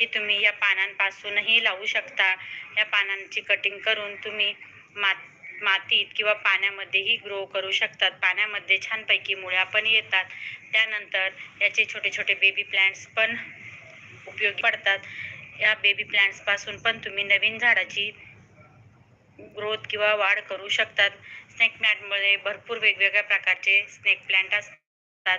ही तुम्ही या पानांपासूनही लावू शकता. या पानांची कटिंग करून तुम्ही मात मातीत किंवा पाण्यामध्येही ग्रो करू शकतात. पाण्यामध्ये छानपैकी मुळ्या पण येतात. त्यानंतर याचे छोटे छोटे बेबी प्लांट्स पण उपयोगी पडतात. या बेबी प्लांट्सपासून पण तुम्ही नवीन झाडाची ग्रोथ किंवा वाढ करू शकतात. स्नेक प्लॅन्टमध्ये भरपूर वेगवेगळ्या प्रकारचे स्नेक प्लांट असतात.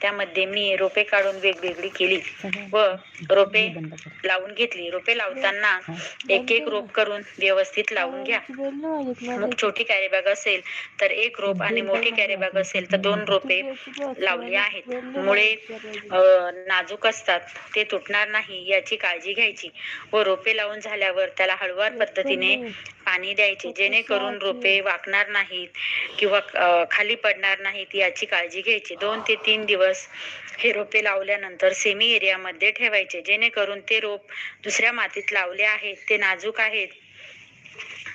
त्यामध्ये मी रोपे काढून वेगवेगळी केली व रोपे लावून घेतली. रोपे लावताना एक एक रोप करून व्यवस्थित लावून घ्या. मग छोटी कॅरीबॅग असेल तर एक रोप आणि मोठी कॅरीबॅग असेल. तर दोन रोपे लावली आहेत. मुळे नाजूक असतात. ते तुटणार नाही याची काळजी घ्यायची व रोपे लावून झाल्यावर त्याला हळुवार पद्धतीने पाणी द्यायचे जेणेकरून रोपे वाकणार नाहीत किंवा खाली पडणार नाहीत याची काळजी घ्यायची. दोन ते तीन दिवस हे रोपे लावल्यानंतर सेमी एरियामध्ये ठेवायचे जेणेकरून ते रोप दुसऱ्या मातीत लावले आहेत ते नाजूक आहेत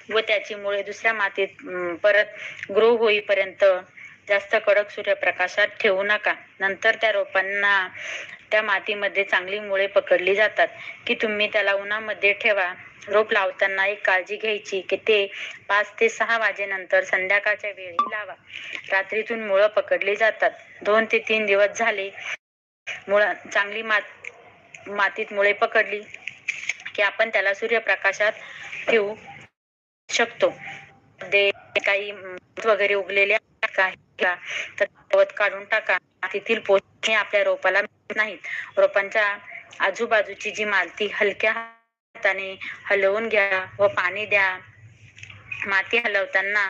व त्याची मुळे दुसऱ्या मातीत परत ग्रो होईपर्यंत जास्त कडक सूर्यप्रकाशात ठेवू नका. नंतर त्या रोपांना त्या मातीमध्ये चांगली मुळे पकडली जातात. की तुम्ही त्याला उन्हामध्ये ठेवा. रोप लावताना एक काळजी घ्यायची की ते पाच ते सहा वाजेनंतर संध्याकाळच्या वेळी लावा. रात्रीतून मुळं पकडली जातात. दोन ते तीन दिवस झाले मुळं चांगली मात मातीत मुळे पकडली की आपण त्याला सूर्यप्रकाशात ठेवू शकतो. काही वगैरे उगलेले का गवत काढून टाका. मातीतील पोषणे आपल्या रोपाला नाहीत. रोपांच्या आजूबाजूची जी माती हलक्या हाताने हलवून घ्या व पाणी द्या. माती हलवताना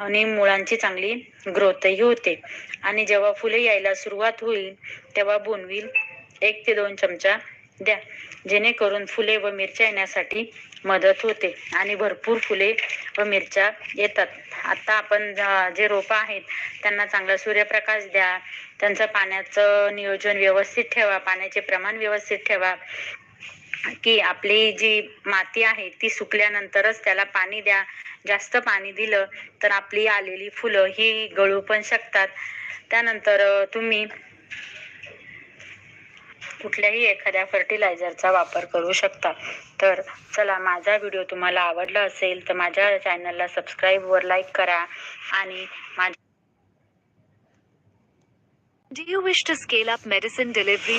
आणि मुळांची चांगली ग्रोथही होते. आणि जेव्हा फुले यायला सुरुवात होईल तेव्हा बोनविल एक ते दोन चमचा द्या. जेणेकरून फुले व मिरच्या येण्यासाठी मदत होते आणि भरपूर फुले व मिरच्या येतात. आता आपण जे रोपं आहेत त्यांना चांगला सूर्यप्रकाश द्या. त्यांचं पाण्याचं नियोजन व्यवस्थित ठेवा पाण्याचे प्रमाण व्यवस्थित ठेवा. की आपली जी माती आहे ती सुकल्यानंतरच त्याला पाणी द्या. जास्त पाणी दिलं तर आपली आलेली फुलं ही गळू पण शकतात त्यानंतर तुम्ही कुठल्याही एखाद्या फर्टिलायझरचा वापर करू शकता तर चला माझा व्हिडिओ तुम्हाला आवडला असेल तर माझ्या चॅनलला सबस्क्राईब वर लाईक करा आणि माझ्या Do you wish to scale up medicine delivery?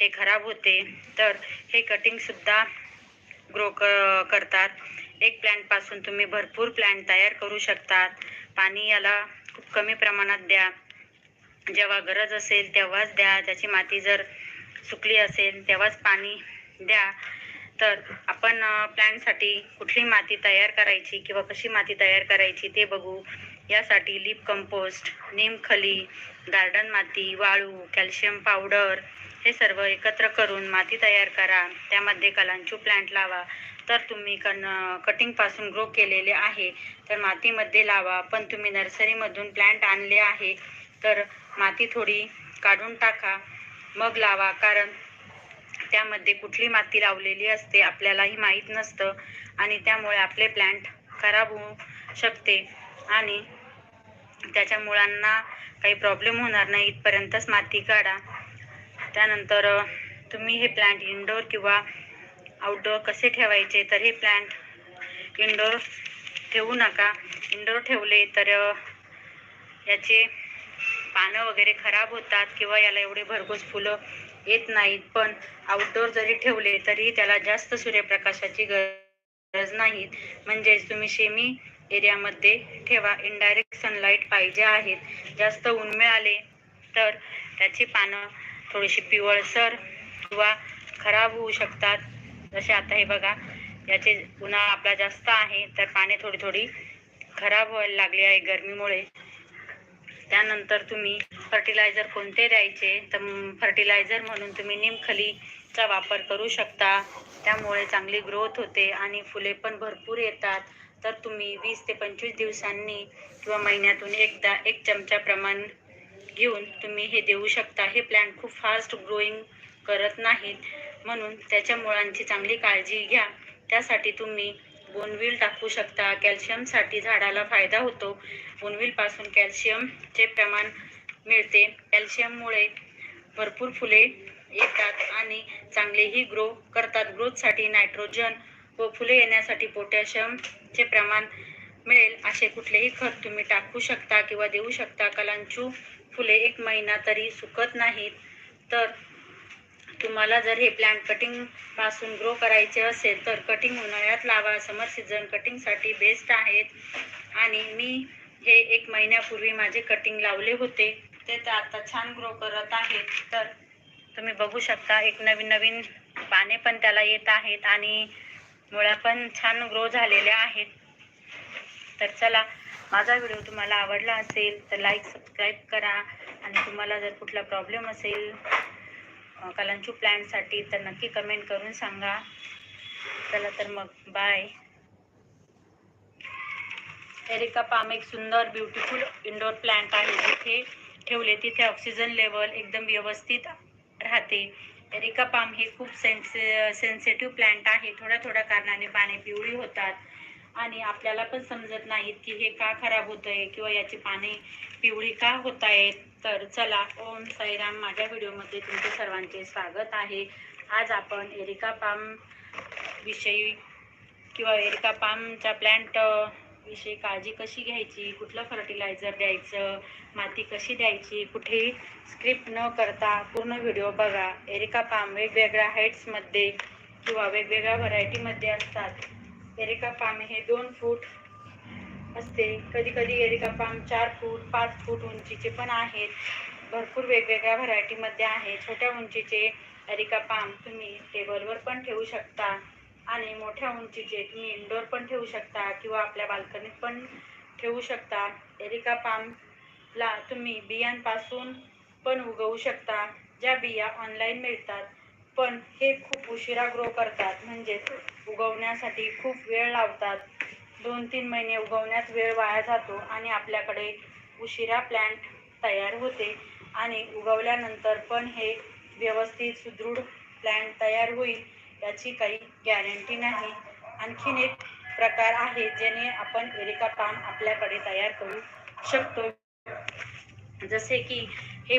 हे खराब होते तर हे कटिंग सुद्धा ग्रो क करतात. एक प्लांटपासून तुम्ही भरपूर प्लांट तयार करू शकतात. पाणी याला खूप कमी प्रमाणात द्या. जेव्हा गरज असेल तेव्हाच द्या. त्याची माती जर सुकली असेल तेव्हाच पाणी द्या. तर आपण प्लॅनसाठी कुठली माती तयार करायची किंवा कशी माती तयार करायची ते बघू. यासाठी लिप कंपोस्ट निमखली गार्डन माती वाळू कॅल्शियम पावडर हे सर्व एकत्र करून माती तयार करा. त्यामध्ये कलांचू प्लांट लावा. तर तुम्ही कन कटिंगपासून ग्रो केलेले आहे. तर मातीमध्ये लावा. पण तुम्ही नर्सरीमधून प्लांट आणले आहे. तर माती थोडी काढून टाका. मग लावा. कारण त्यामध्ये कुठली माती लावलेली असते आपल्यालाही माहीत नसतं. आणि त्यामुळे आपले प्लांट खराब होऊ शकते. आणि त्याच्या मुळांना काही प्रॉब्लेम होणार नाही. इथपर्यंतच माती काढा. त्यानंतर तुम्ही हे प्लांट इनडोअर किंवा आउटडोअर कसे ठेवायचे तर हे प्लांट इनडोअर ठेवू नका. इनडोअर ठेवले तर याचे पानं वगैरे खराब होतात किंवा याला एवढे भरघोस फुलं येत नाहीत. पण आउटडोअर जरी ठेवले तरी त्याला जास्त सूर्यप्रकाशाची गरज नाही. म्हणजेच तुम्ही शेमी एरियामध्ये ठेवा. इनडायरेक्ट सनलाईट पाहिजे आहेत. जास्त ऊन मिळाले तर त्याची पानं थोडीशी पिवळसर किंवा खराब होऊ शकतात. जसे आता हे बघा याचे उन्हा आपला जास्त आहे तर पाने थोडी थोडी खराब व्हायला लागली आहे गरमीमुळे. त्यानंतर तुम्ही फर्टिलायझर कोणते द्यायचे? तर फर्टिलायझर म्हणून तुम्ही निमखलीचा वापर करू शकता. त्यामुळे चांगली ग्रोथ होते आणि फुले पण भरपूर येतात. तर तुम्ही वीस ते पंचवीस दिवसांनी किंवा महिन्यातून एकदा एक चमचा प्रमाण घेऊन तुम्ही हे देऊ शकता. हे प्लांट खूप फास्ट ग्रोईंग करत नाहीत. म्हणून त्याच्या मुळांची चांगली काळजी घ्या. त्यासाठी तुम्ही बोनविल टाकू शकता. कॅल्शियमसाठी झाडाला फायदा होतो. बोनविलपासून कॅल्शियमचे प्रमाण मिळते. कॅल्शियममुळे भरपूर फुले येतात आणि चांगलेही ग्रो करतात. ग्रोथसाठी नायट्रोजन व फुले येण्यासाठी पोटॅशियमचे प्रमाण मिळेल. असे कुठलेही खत तुम्ही टाकू शकता किंवा देऊ शकता. कलांचू फुले एक महिना तरी सुकत नाहीत. तर तुम्हाला जर हे प्लांट कटिंगपासून ग्रो करायचे असेल तर कटिंग उन्हाळ्यात लावा. समर सीझन कटिंगसाठी बेस्ट आहेत. आणि मी हे एक महिन्यापूर्वी माझे कटिंग लावले होते. ते तर आता छान ग्रो करत आहेत. तर तुम्ही बघू शकता एक नवीन नवीन पाने पण त्याला येत आहेत आणि मुळ्या पण छान ग्रो झालेल्या आहेत. तर चला माझा व्हिडिओ तुम्हाला आवडला असेल तर लाईक सबस्क्राईब करा. आणि तुम्हाला जर कुठला प्रॉब्लेम असेल कलांचू प्लॅनसाठी तर नक्की कमेंट करून सांगा. चला तर मग बाय एरिका पाम एक सुंदर ब्युटिफुल इंडोर प्लांट आहे. जिथे ठेवले तिथे ऑक्सिजन लेवल एकदम व्यवस्थित राहते. एरिका पाम हे खूप सेन्से सेन्सिटिव्ह प्लांट आहे. थोड्या थोड्या कारणाने पाने पिवळी होतात. आणि आपल्याला पण समजत नाहीत की हे का खराब होत आहे किंवा याची पाने पिवळी का होत आहेत तर चला ओम साईराम माझ्या व्हिडिओमध्ये तुमचे सर्वांचे स्वागत आहे. आज आपण एरिका पाम विषयी किंवा एरिका पामच्या प्लॅन्ट विषयी काळजी कशी घ्यायची कुठलं फर्टिलायझर द्यायचं माती कशी द्यायची कुठेही स्क्रिप्ट न करता पूर्ण व्हिडिओ बघा. एरिका पाम वेगवेगळ्या हाईट्समध्ये किंवा वेगवेगळ्या व्हरायटीमध्ये असतात. एरिका पाम हे दोन फूट असते. कधी कधी एरिका पाम चार फूट पाच फूट उंचीचे पण आहेत. भरपूर वेगवेगळ्या व्हरायटीमध्ये आहे. छोट्या उंचीचे एरिका पाम तुम्ही टेबलवर पण ठेवू शकता आणि मोठ्या उंचीचे तुम्ही इंडोर पण ठेवू शकता किंवा आपल्या बाल्कनीत पण ठेवू शकता. एरिका पामला तुम्ही बियांपासून पण उगवू शकता. ज्या बिया ऑनलाईन मिळतात पण हे खूप उशिरा ग्रो करतात. म्हणजेच उगवण्यासाठी खूप वेळ लावतात. दोन तीन महिने उगवण्यात वेळ वाया जातो आणि आपल्याकडे उशिरा प्लॅन्ट तयार होते आणि उगवल्यानंतर पण हे व्यवस्थित सुदृढ प्लॅन्ट तयार होईल याची काही गॅरंटी नाही. आणखीन एक प्रकार आहे ज्याने आपण एरिका पाम आपल्याकडे तयार करू शकतो. जसे की हे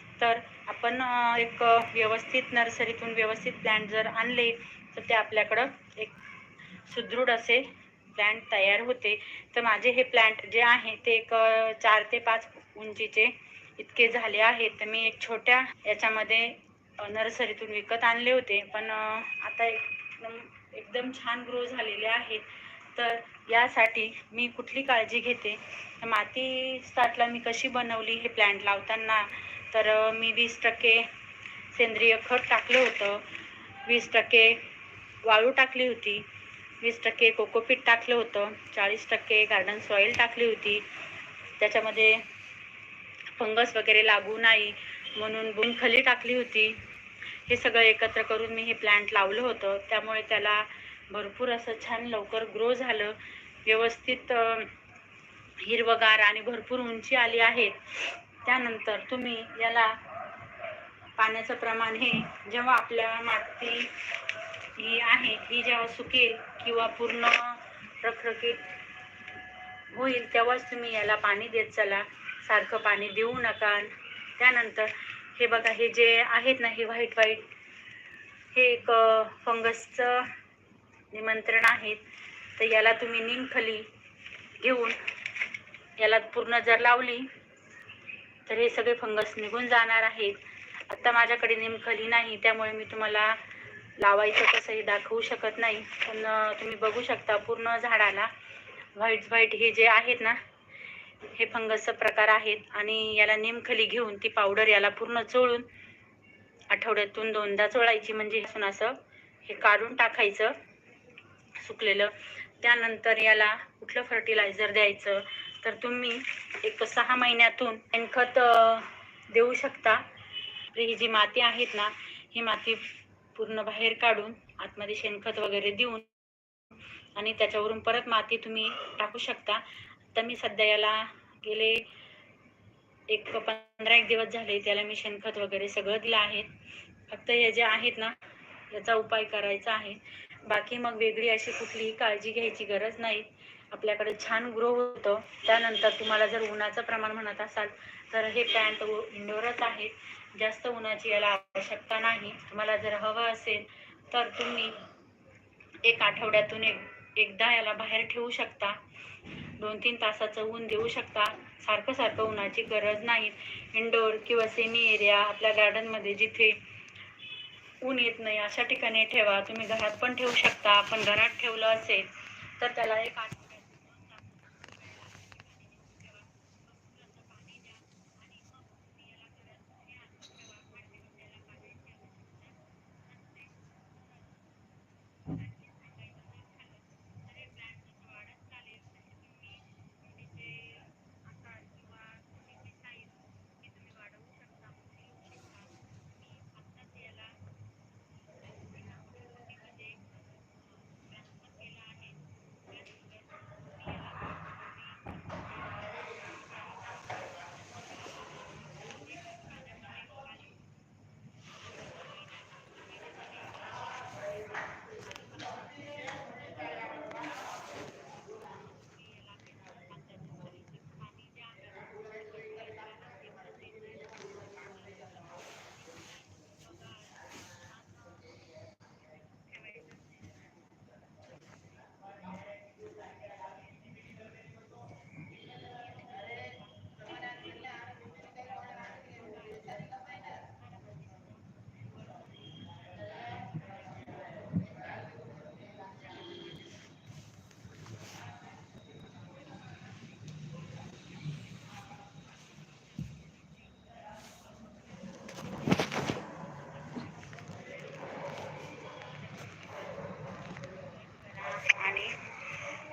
तर आपण एक व्यवस्थित नर्सरीतून व्यवस्थित प्लॅन्ट जर आणले तर ते आपल्याकडं एक सुदृढ असे प्लॅन्ट तयार होते. तर माझे हे प्लॅन्ट जे आहे ते एक चार ते पाच उंचीचे इतके झाले आहेत. तर मी एक छोट्या याच्यामध्ये नर्सरीतून विकत आणले होते. पण आता एकदम एकदम छान ग्रो झालेले आहेत. तर यासाठी मी कुठली काळजी घेते? तर माती स्टार्टला मी कशी बनवली हे प्लॅन्ट लावताना तर मी वीस टक्के सेंद्रिय खत टाकलं होतं. वीस टक्के वाळू टाकली होती. वीस टक्के कोकोपीट टाकलं होतं. चाळीस टक्के गार्डन सॉईल टाकली होती. त्याच्यामध्ये फंगस वगैरे लागू नाही म्हणून बुनखली टाकली होती. हे सगळं एकत्र करून मी हे प्लॅन्ट लावलं होतं. त्यामुळे त्याला भरपूर असं छान लवकर ग्रो झालं. व्यवस्थित हिरवगार आणि भरपूर उंची आली आहे. त्यानंतर तुम्ही याला पाण्याचं प्रमाण हे जेव्हा आपल्या माती ही आहे ही जेव्हा सुकेल किंवा पूर्ण रखरखीत होईल तेव्हाच तुम्ही याला पाणी देत चला. सारखं पाणी देऊ नका. त्यानंतर हे बघा हे जे आहेत ना हे व्हाईट व्हाईट हे एक फंगसचं निमंत्रण आहेत तर याला तुम्ही निमखली घेऊन याला पूर्ण जर लावली तर हे सगळे फंगस निघून जाणार आहेत. आत्ता माझ्याकडे निमखली नाही त्यामुळे मी तुम्हाला लावायचं कसंही दाखवू शकत नाही. पण तुम्ही बघू शकता पूर्ण झाडाला व्हाईट व्हाईट हे जे आहेत ना हे फंगसचा प्रकार आहेत. आणि याला निमखली घेऊन ती पावडर याला पूर्ण चोळून आठवड्यातून दोनदा चोळायची. म्हणजे असून असं हे काढून टाकायचं सुकलेलं. त्यानंतर याला कुठलं फर्टिलायझर द्यायचं? तर तुम्ही एक सहा महिन्यातून शेणखत देऊ शकता. ही जी माती आहेत ना ही माती पूर्ण बाहेर काढून आतमध्ये शेणखत वगैरे देऊन आणि त्याच्यावरून परत माती तुम्ही टाकू शकता. तर मी सध्या याला गेले एक पंधरा एक दिवस झाले त्याला मी शेणखत वगैरे सगळं दिलं आहे. फक्त हे जे आहेत ना याचा उपाय करायचा आहे. बाकी मग वेगळी अशी कुठलीही काळजी घ्यायची गरज नाही. आपल्याकडे छान ग्रो होतं. त्यानंतर तुम्हाला जर उन्हाचं प्रमाण म्हणत असाल तर हे पॅन्ट इंडोरच आहेत जास्त उन्हाची याला आवश्यकता नाही. तुम्हाला जर हवं असेल तर तुम्ही एक आठवड्यातून एक एकदा याला बाहेर ठेवू शकता. दोन तीन तासाचं ऊन देऊ शकता. सारखं सारखं उन्हाची गरज नाही. इंडोर किंवा सेमी एरिया आपल्या गार्डनमध्ये जिथे ऊन येत नाही अशा ठिकाणी ठेवा. तुम्ही घरात पण ठेवू शकता. आपण घरात ठेवलं असेल तर त्याला एक आठ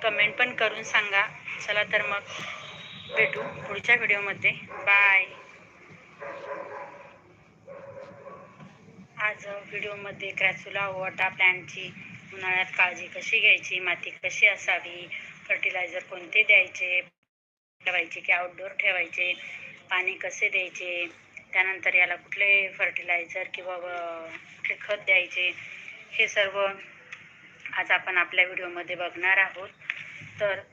कमेंट पण करून सांगा. चला तर मग भेटू पुढच्या व्हिडिओमध्ये बाय आज व्हिडिओमध्ये क्रॅचुला ओवाटा प्लॅनची उन्हाळ्यात काळजी कशी घ्यायची? माती कशी असावी? फर्टिलायझर कोणते द्यायचे? ठेवायचे की आउटडोअर ठेवायचे? पाणी कसे द्यायचे? त्यानंतर याला कुठले फर्टिलायझर किंवा कुठले खत द्यायचे? हे सर्व आज आपण आपल्या व्हिडिओमध्ये बघणार आहोत. तर